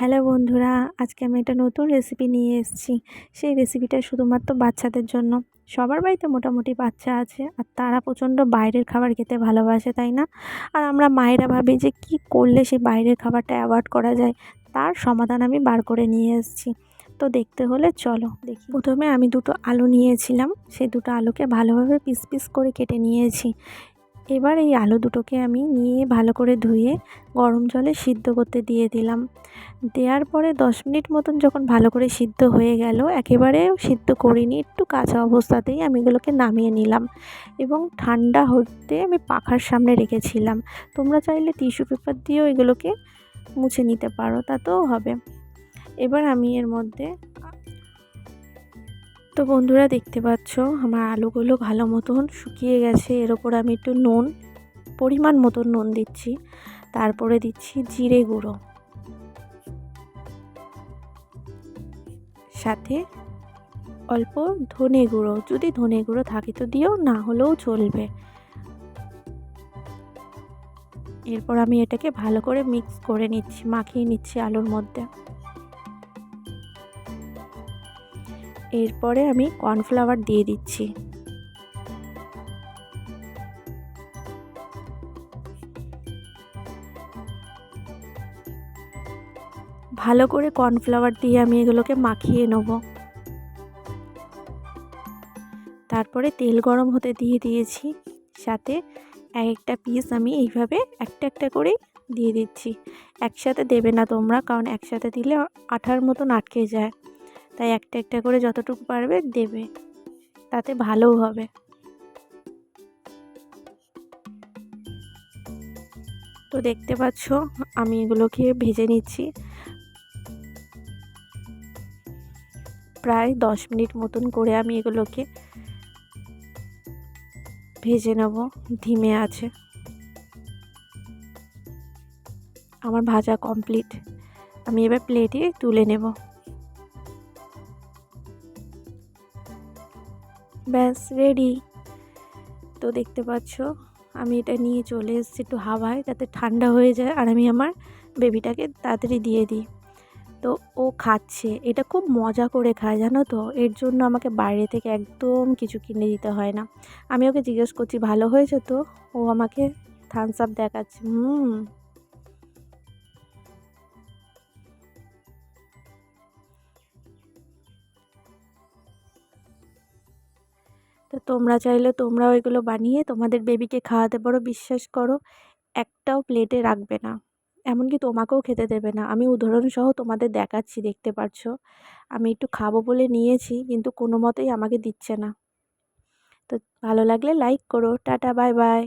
Hello বন্ধুরা, আজকে আমি একটা নতুন রেসিপি নিয়ে এসেছি। সেই রেসিপিটা শুধুমাত্র বাচ্চাদের জন্য। সবার বাড়িতে মোটামুটি বাচ্চা আছে আর তারা প্রচণ্ড বাইরের খাবার খেতে ভালোবাসে, তাই না? আর আমরা মায়েরা ভাবি যে কি করলে সেই বাইরের খাবারটা অ্যাভয়েড করা যায়? তার সমাধান আমি বার করে নিয়ে এসেছি। তো দেখতে হলে চলো দেখি। প্রথমে আমি দুটো আলু নিয়েছিলাম। সেই দুটো আলুকে ভালোভাবে পিস পিস করে কেটে নিয়েছি। এবার এই আলু দুটোকে আমি নিয়ে ভালো করে ধুয়ে গরম জলে সিদ্ধ করতে দিয়ে দিলাম। দেওয়ার পরে দশ মিনিট মতন যখন ভালো করে সিদ্ধ হয়ে গেল একেবারে সিদ্ধ করিনি, একটু কাঁচা অবস্থাতেই আমি এগুলোকে নামিয়ে নিলাম এবং ঠান্ডা হতে আমি পাখার সামনে রেখেছিলাম। তোমরা চাইলে টিস্যু পেপার দিয়েও এগুলোকে মুছে নিতে পারো, তাতেও হবে। এবার আমি এর মধ্যে তো বন্ধুরা দেখতে পাচ্ছ, আমার আলুগুলো ভালো মতন শুকিয়ে গেছে। এর ওপর আমি একটু নুন, পরিমাণ মতন নুন দিচ্ছি। তারপরে দিচ্ছি জিরে গুঁড়ো। সাথে অল্প ধনে গুঁড়ো। যদি ধনে গুঁড়ো থাকে তো দিও, না হলেও চলবে। এরপর আমি এটাকে ভালো করে মিক্স করে নিচ্ছি, মাখিয়ে নিচ্ছি আলুর মধ্যে। এরপরে আমি কর্নফ্লাওয়ার দিয়ে দিচ্ছি। ভালো করে কর্নফ্লাওয়ার দিয়ে আমি এগুলোকে মাখিয়ে নেব। তারপরে তেল গরম হতে দিয়ে দিয়েছি। সাথে এক একটা পিস আমি এইভাবে একটা একটা করে দিয়ে দিচ্ছি। একসাথে দেবে না তোমরা, কারণ একসাথে দিলে আঠার মতন আটকে যায়। তাই একটা একটা করে যতটুকু পারবে দেবে। তাতে ভালোও হবে। তো দেখতে পাচ্ছ, আমি এগুলোকে ভেজে নিচ্ছি। প্রায় দশ মিনিট মতন করে আমি এগুলোকে ভেজে নেব, ধিমে আছে। আমার ভাজা কমপ্লিট আমি এবার প্লেটে তুলে নেব। ব্যাস রেডি তো দেখতে পাচ্ছ, আমি এটা নিয়ে চলে এসেছি একটু হাওয়ায় যাতে ঠান্ডা হয়ে যায় আর আমি আমার বেবিটাকে তাড়াতাড়ি দিয়ে দিই। তো ও খাচ্ছে। এটা খুব মজা করে খায়, জানো তো? এর জন্য আমাকে বাইরে থেকে একদম কিছু কিনে দিতে হয় না। আমি ওকে জিজ্ঞেস করছি, ভালো হয়েছে তো? ও আমাকে থামস আপ দেখাচ্ছে, হুম। তো তোমরা চাইলে তোমরা ওইগুলো বানিয়ে তোমাদের বেবিকে খাওয়াতে পারো, বিশ্বাস করো। একটাও প্লেটে রাখবে না। এমনকি তোমাকেও খেতে দেবে না। আমি উদাহরণসহ তোমাদের দেখাচ্ছি, দেখতে পাচ্ছ আমি একটু খাব বলে নিয়েছি, কিন্তু কোনো মতেই আমাকে দিচ্ছে না। তো ভালো লাগলে লাইক করো। Tata bye bye